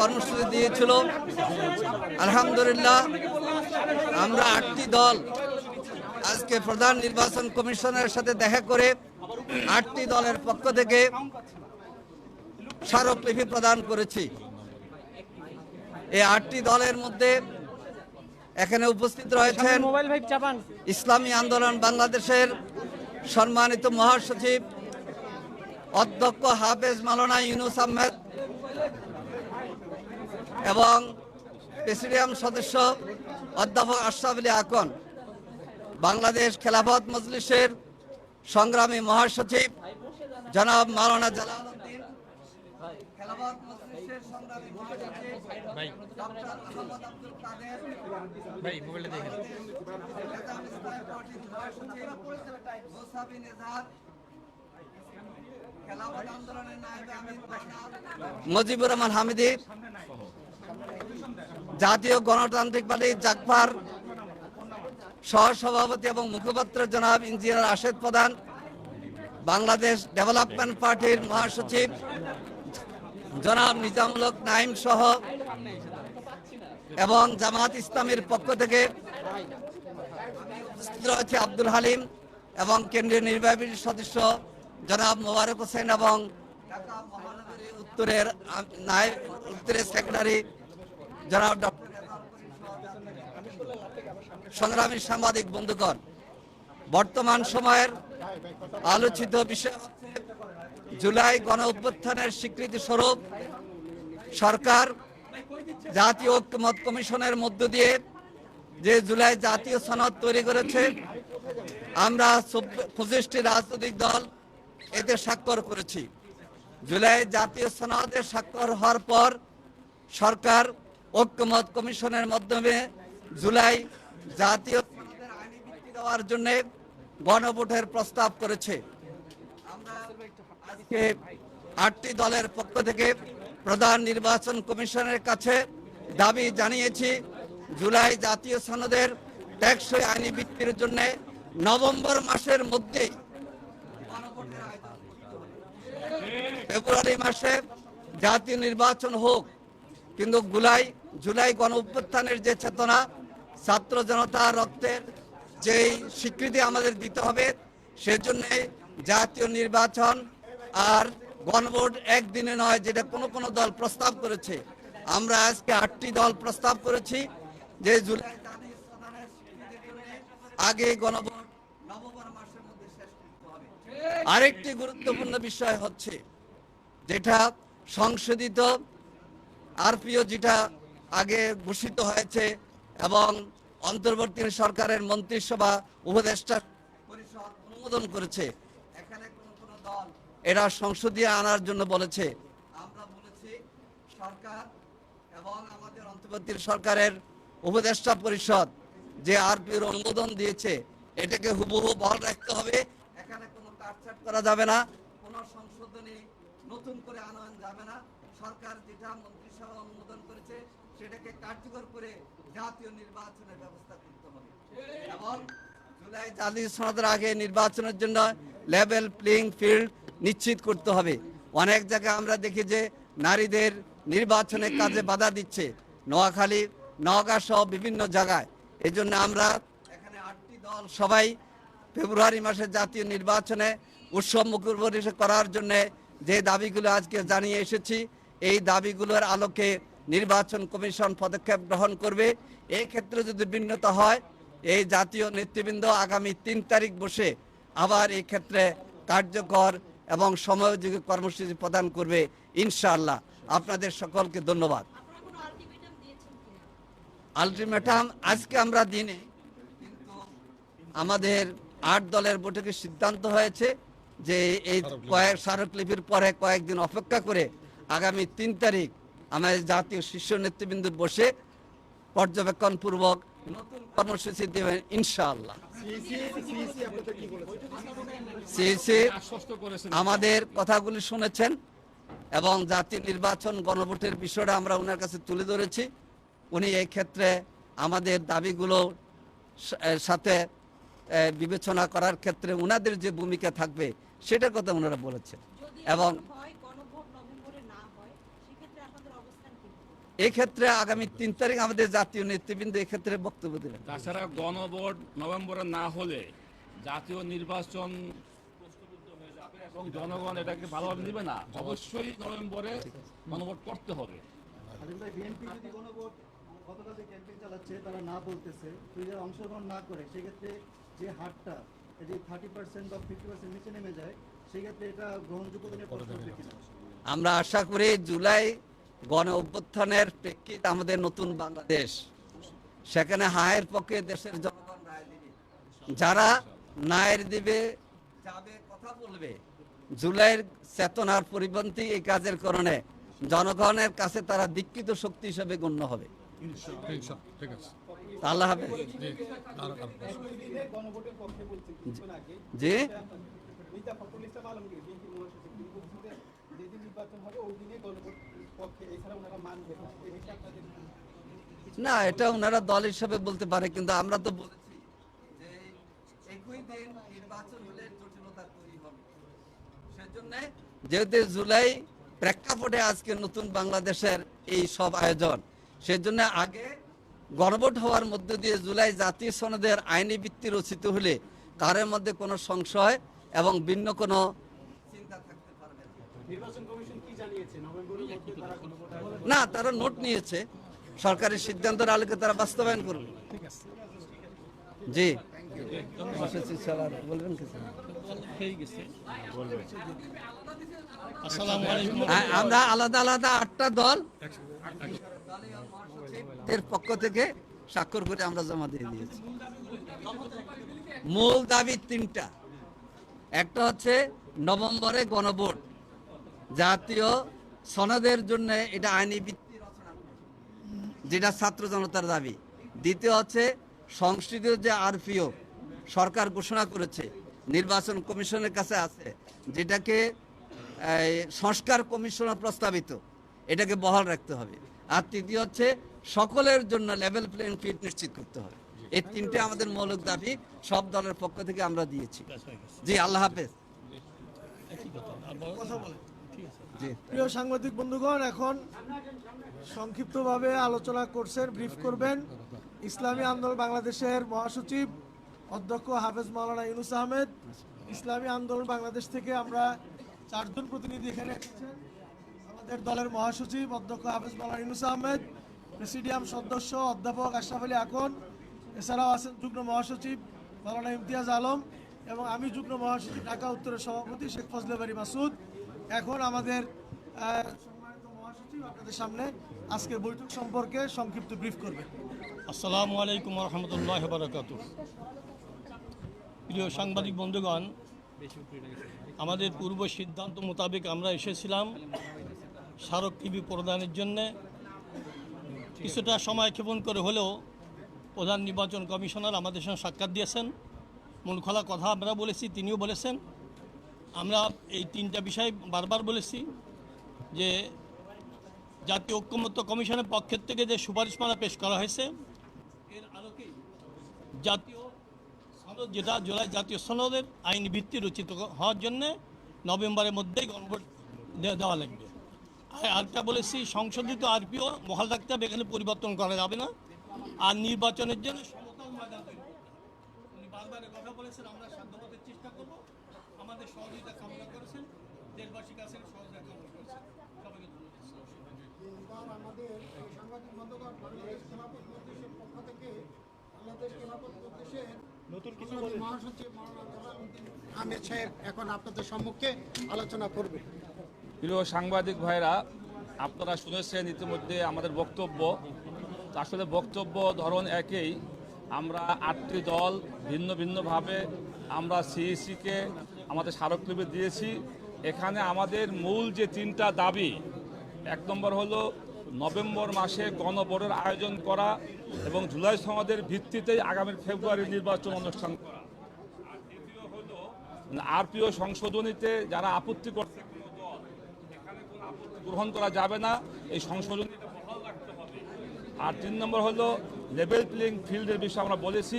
কর্মসূচি দিয়েছিল। আলহামদুলিল্লাহ, আমরা আটটি দল আজকে প্রধান নির্বাচন কমিশনের সাথে দেখা করে আটটি দলের পক্ষ থেকে স্মারকলিপি প্রদান করেছি। এই আটটি দলের মধ্যে এখানে উপস্থিত রয়েছেন ইসলামী আন্দোলন বাংলাদেশের সম্মানিত মহাসচিব অধ্যক্ষ হাফেজ মালানা ইউনুস আহমেদ এবং প্রেসিডিয়াম সদস্য অধ্যাপক আশরাফ আলী আকন বাংলাদেশ খেলাফত মজলিসের সংগ্রামী মহাসচিব জনাব মাওলানা জালালউদ্দিন দেখেন। মুজিবুর রহমান হামিদি জাতীয় গণতান্ত্রিক পার্টি জাকফার সহসভাপতি এবং মুখপাত্র জনাব ইঞ্জিনিয়ার আশেদ প্রধান, বাংলাদেশ ডেভেলপমেন্ট পার্টির মহাসচিব জনাব নিজামুলক নাইম সহ এবং জামাত ইসলামের পক্ষ থেকে রয়েছে আব্দুল হালিম এবং কেন্দ্রীয় নির্বাহী সদস্য জনাব মোবারক হোসেন এবং উত্তরের উত্তরের সেক্রেটারি ডক্টর সংগ্রামী সাংবাদিক বন্ধুগণ, বর্তমান সময়ের আলোচিত বিষয় জুলাই গণ অভ্যুত্থানের স্বীকৃতি স্বরূপ সরকার জাতীয় ঐক্যমত কমিশনের মধ্য দিয়ে যে জুলাই জাতীয় সনদ তৈরি করেছে, আমরা পঁচিশটি রাজনৈতিক দল এতে স্বাক্ষর করেছি। জুলাই জাতীয় সনদে স্বাক্ষর হওয়ার পর সরকার ঐক্যমত কমিশনের মাধ্যমে জুলাই জাতীয় আইনি ভিত্তি দেওয়ার জন্য গণভোটের প্রস্তাব করেছে আমরা আজকে আটটি দলের পক্ষ থেকে প্রধান নির্বাচন কমিশনের কাছে দাবি জানিয়েছি, জুলাই জাতীয় সনদের টেকসই আইনি ভিত্তির জন্য নভেম্বর মাসের হবে। ফেব্রুয়ারি মাসে জাতীয় নির্বাচন হোক, কিন্তু গুলাই জুলাই গণ অভ্যুত্থানের যে চেতনা, ছাত্র জনতা রক্তের যেই স্বীকৃতি আমাদের দিতে হবে, সেজন্য জাতীয় নির্বাচন আর গণভোট একদিনে নয়, যেটা কোনো কোনো দল প্রস্তাব করেছে। আমরা আজকে আটটি দল প্রস্তাব করেছি, যে জুলাই আগে গণভোট আরেকটি গুরুত্বপূর্ণ বিষয় হচ্ছে, যেটা সংশোধিত আরপিও যেটা আগে ঘোষিত হয়েছে এবং অন্তর্বর্তী সরকারের মন্ত্রিসভা উপদেষ্টা পরিষদ অনুমোদন করেছে। এখানে কোন কোন দল এরা সংসদীয় আনার জন্য বলেছে। আমরা বলেছি, সরকার এবং আমাদের অন্তর্বর্তী সরকারের উপদেষ্টা পরিষদ যে আরপিওর অনুমোদন দিয়েছে, এটাকে হুবহু বহাল রাখতে হবে। এখানে কোনো কাটছাট করা যাবে না, কোনো সংশোধনী নতুন করে আনয়ন যাবে না। সরকার যেটা মন্ত্রিসভা অনুমোদন সেটাকে কার্যকর করে জাতীয় নির্বাচনের ব্যবস্থা করতে হবে। এবং জুলাই জাতীয় সনদের আগে নির্বাচনের জন্য লেভেল প্লেইং ফিল্ড নিশ্চিত করতে হবে। অনেক জায়গায় আমরা দেখি যে নারীদের নির্বাচনের কাজে বাধা দিচ্ছে। নোয়াখালী, নওগাঁ সহ বিভিন্ন জায়গায়। এই জন্য আমরা এখানে আটটি দল সবাই ফেব্রুয়ারি মাসে জাতীয় নির্বাচনে উৎসব মুখর করার জন্য যে দাবিগুলো আজকে জানিয়ে এসেছি, এই দাবিগুলোর আলোকে নির্বাচন কমিশন পদক্ষেপ গ্রহণ করবে। এই ক্ষেত্রে যদি ভিন্নতা হয়, এই জাতীয় নেতৃবৃন্দ আগামী তিন তারিখ বসে আবার এই ক্ষেত্রে কার্যকর এবং সময়োযোগী কর্মসূচি প্রদান করবে ইনশাআল্লাহ। আপনাদের সকলকে ধন্যবাদ। আলটিমেটাম আজকে আমরা দিনে আমাদের আট দলের বৈঠকে সিদ্ধান্ত হয়েছে যে এই কয়েক স্মারকলিপির পরে কয়েকদিন অপেক্ষা করে আগামী তিন তারিখ আমাদের জাতীয় শীর্ষ নেতৃবৃন্দ বসে পর্যবেক্ষণ পূর্বক নতুন কর্মসূচি দেবেন ইনশাআল্লাহ। আমাদের কথাগুলি শুনেছেন এবং জাতীয় নির্বাচন গণভোটের বিষয়টা আমরা ওনার কাছে তুলে ধরেছি। উনি এই ক্ষেত্রে আমাদের দাবিগুলো সাথে বিবেচনা করার ক্ষেত্রে ওনাদের যে ভূমিকা থাকবে, সেটার কথা ওনারা বলেছেন। এবং হয় গণভোট নভেম্বরে না হয় সেক্ষেত্রে আপনাদের অবস্থান কি এক্ষেত্রে আগামী তিন তারিখ আমাদের জাতীয় নেতৃবৃন্দ এক্ষেত্রে বক্তব্য দেবেন। তাছাড়া গণভোট নভেম্বরে না হলে জাতীয় নির্বাচন এবং জনগণ এটাকে ভালোভাবে নেবে না। অবশ্যই নভেম্বরে গণভোট করতে হবে। বিএনপি যদি গতকাল যে ক্যাম্পেইন চালাচ্ছে তারা না বলতেছে তুই যদি অংশগ্রহণ না করে সেক্ষেত্রে যে হারটা যদি থার্টি পার্সেন্ট বা ফিফটি পার্সেন্ট নিচে নেমে যায় সেক্ষেত্রে এটা নিয়ে আমরা আশা করি জুলাই গণ অভ্যুত্থানের প্রেক্ষিতে আমাদের নতুন বাংলাদেশ। সেখানে হায়ের পক্ষে দেশের জনগণ রায় দিবে। যারা নায়ের দিবে যাবে কথা বলবে। জুলাইয়ের চেতনার পরিপন্থী এই কাজের কারণে জনগণের কাছে তারা দীক্ষিত শক্তি হিসেবে গণ্য হবে। আল্লাহ হাফেজ জি নির্বাচন হবে। ওই দিনে গণভোট না। এটা ওনারা দল হিসাবে বলতে পারে, কিন্তু আমরা তো বলেছি যে একই দিন নির্বাচন হলে জটিলতা তৈরি হবে। সেজন্য যেহেতু জুলাই প্রেক্ষাপটে আজকে নতুন বাংলাদেশের এই সব আয়োজন, সেজন্য আগে গণভোট হওয়ার মধ্য দিয়ে জুলাই জাতীয় সনদের আইনি ভিত্তি রচিত হলে কারের মধ্যে কোনো সংশয় এবং ভিন্ন কোনো না। তারা গণভোট না তারা নোট নিয়েছে। সরকারের সিদ্ধান্তের আলোকে তারা বাস্তবায়ন করবে। জি। বলবেন আমরা আলাদা আলাদা আটটা দল এর পক্ষ থেকে স্বাক্ষর করে আমরা জমা দিয়ে দিয়েছি। মূল দাবি তিনটা। একটা হচ্ছে নভেম্বরে গণভোট। জাতীয় সনদের জন্য এটা আইনি ভিত্তি রচনা যেটা ছাত্র জনতার দাবি। দ্বিতীয় হচ্ছে সংসদীয় যে আরপিও সরকার ঘোষণা করেছে নির্বাচন কমিশনের কাছে আছে যেটাকে সংস্কার কমিশন প্রস্তাবিত এটাকে বহাল রাখতে হবে। আর তৃতীয় হচ্ছে সকলের জন্য লেভেল প্লেইং ফিল্ড নিশ্চিত করতে হবে। এই তিনটে আমাদের মৌলিক দাবি সব দলের পক্ষ থেকে আমরা দিয়েছি। জি আল্লাহ হাফেজ। জি প্রিয় সাংবাদিক বন্ধুগণ, এখন সংক্ষিপ্তভাবে আলোচনা করছেন, ব্রিফ করবেন ইসলামী আন্দোলন বাংলাদেশের মহাসচিব অধ্যক্ষ হাফেজ মাওলানা ইউনুস আহমেদ। ইসলামী আন্দোলন বাংলাদেশ থেকে আমরা চারজন প্রতিনিধি এখানে আমাদের দলের মহাসচিব অধ্যক্ষ হাফেজ মাওলানা ইউনুস আহমেদ, প্রেসিডিয়াম সদস্য অধ্যাপক আশরাফ আলী আকন, এছাড়াও আছেন যুগ্ম মহাসচিব মাওলানা ইমতিয়াজ আলম এবং আমি যুগ্ম মহাসচিব ঢাকা উত্তরের সভাপতি শেখ ফজলে বাড়ি মাসুদ। এখন আমাদের সামনে সম্পর্কে সংক্ষিপ্ত প্রিয় সাংবাদিক বন্ধুগণ, আমাদের পূর্ব সিদ্ধান্ত মোতাবেক আমরা এসেছিলাম স্মারক টিভি প্রদানের জন্যে। কিছুটা সময় ক্ষেপণ করে হলেও প্রধান নির্বাচন কমিশনার আমাদের সঙ্গে সাক্ষাৎ দিয়েছেন। মূল খোলা কথা আমরা বলেছি, তিনিও বলেছেন। আমরা এই তিনটা বিষয় বারবার বলেছি যে জাতীয় ঐক্যমত্য কমিশনের পক্ষের থেকে যে সুপারিশমালা পেশ করা হয়েছে, এর আলোকে জাতীয় সনদ যেটা জুলাই জাতীয় সনদের আইন ভিত্তি রচিত হওয়ার জন্য নভেম্বরের মধ্যেই গণভোট দেওয়া লাগবে। আর আরেকটা বলেছি, সংশোধিত আরপিও বহাল রাখতে হবে, এখানে পরিবর্তন করা যাবে না। আর নির্বাচনের জন্য সমতল ময়দান। উনি বারবার কথা বলেছেন, আমরা সাধ্যমতের চেষ্টা করব। আমাদের সহযোগিতা কামনা করেছেন। দেশবাসীর কাছে সহযোগিতা কামনা করেছেন। সবাইকে ধন্যবাদ। আমাদের সাংবাদিক বন্ধুগণ বাংলাদেশ খেলাফত মজলিসের পক্ষ থেকে বাংলাদেশ খেলাফত মজলিসের নতুন কিছু মহাসচিব আহমেদ সাহেব এখন আপনাদের সম্মুখে আলোচনা করবে। প্রিয় সাংবাদিক ভাইরা আপনারা শুনেছেন ইতিমধ্যে আমাদের বক্তব্য। আসলে বক্তব্য ধরন একই। আমরা আটটি দল ভিন্ন ভিন্নভাবে আমরা সিইসিকে আমাদের স্মারকলিপি দিয়েছি। এখানে আমাদের মূল যে তিনটা দাবি, এক নম্বর হলো নভেম্বর মাসে গণভোটের আয়োজন করা এবং জুলাই সমাদের ভিত্তিতেই আগামী ফেব্রুয়ারি নির্বাচন অনুষ্ঠান করা। আর দ্বিতীয় আরপিও সংশোধনীতে যারা আপত্তি করছে গ্রহণ করা যাবে না, এই সংশোধনীটা বহাল রাখতে হবে। আর তিন নম্বর হলো লেভেল প্লেইং ফিল্ডের বিষয়ে আমরা বলেছি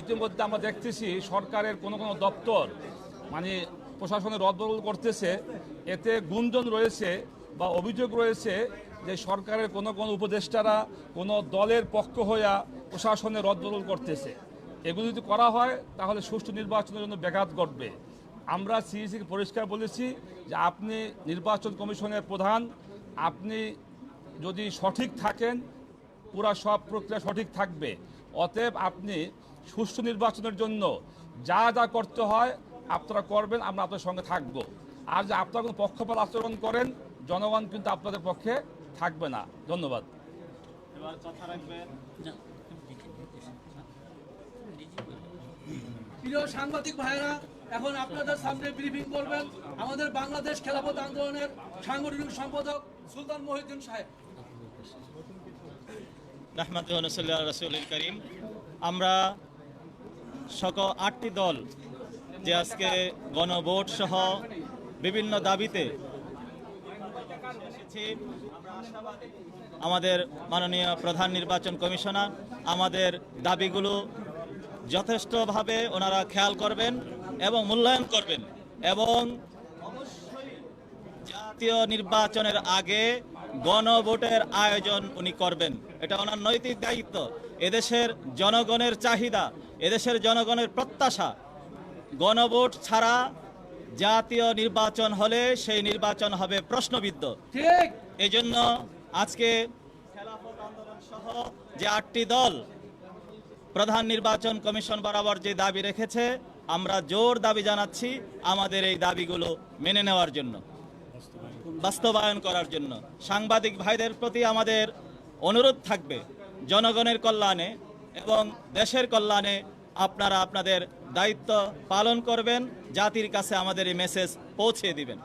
ইতিমধ্যে আমরা দেখতেছি সরকারের কোনো কোনো দপ্তর মানে প্রশাসনের রদবদল করতেছে, এতে গুঞ্জন রয়েছে বা অভিযোগ রয়েছে যে সরকারের কোনো কোনো উপদেষ্টারা কোনো দলের পক্ষ হইয়া প্রশাসনে রদবদল করতেছে। এগুলো যদি করা হয়, তাহলে সুষ্ঠু নির্বাচনের জন্য ব্যাঘাত ঘটবে। আমরা সিইসিকে পরিষ্কার বলেছি যে আপনি নির্বাচন কমিশনের প্রধান, আপনি যদি সঠিক থাকেন, পুরা সব প্রক্রিয়া সঠিক থাকবে। অতএব আপনি সুষ্ঠু নির্বাচনের জন্য যা যা করতে হয় আপনারা করবেন আমরা আপনার সঙ্গে থাকব। আর যে আপনারা কোনো পক্ষপাত আচরণ করেন জনগণ কিন্তু আপনাদের পক্ষে থাকবে না। ধন্যবাদ। প্রিয় সাংবাদিক ভাইরা এখন আপনাদের সামনে ব্রিফিং করবেন আমাদের বাংলাদেশ খেলাফত আন্দোলনের সাংগঠনিক সম্পাদক সুলতান মহিউদ্দিন সাহেব। রহমতুল্লাহ রসুল করিম। আমরা সকল আটটি দল যে আজকে গণভোট সহ বিভিন্ন দাবিতে আমাদের মাননীয় প্রধান নির্বাচন কমিশনার, আমাদের দাবিগুলো যথেষ্টভাবে ওনারা খেয়াল করবেন এবং মূল্যায়ন করবেন এবং জাতীয় নির্বাচনের আগে গণভোটের আয়োজন উনি করবেন। এটা ওনার নৈতিক দায়িত্ব। এদেশের জনগণের চাহিদা এদেশের জনগণের প্রত্যাশা। গণভোট ছাড়া জাতীয় নির্বাচন হলে সেই নির্বাচন হবে প্রশ্নবিদ্ধ। ঠিক। এই জন্য আজকে খেলাফত আন্দোলন সহ যে আটটি দল প্রধান নির্বাচন কমিশন বরাবর যে দাবি রেখেছে আমরা জোর দাবি জানাচ্ছি আমাদের এই দাবিগুলো মেনে নেওয়ার জন্য। বাস্তবায়ন করার জন্য সাংবাদিক ভাইদের প্রতি আমাদের অনুরোধ থাকবে, জনগণের কল্যাণে এবং দেশের কল্যাণে আপনারা আপনাদের দায়িত্ব পালন করবেন, জাতির কাছে আমাদের এই মেসেজ পৌঁছে দিবেন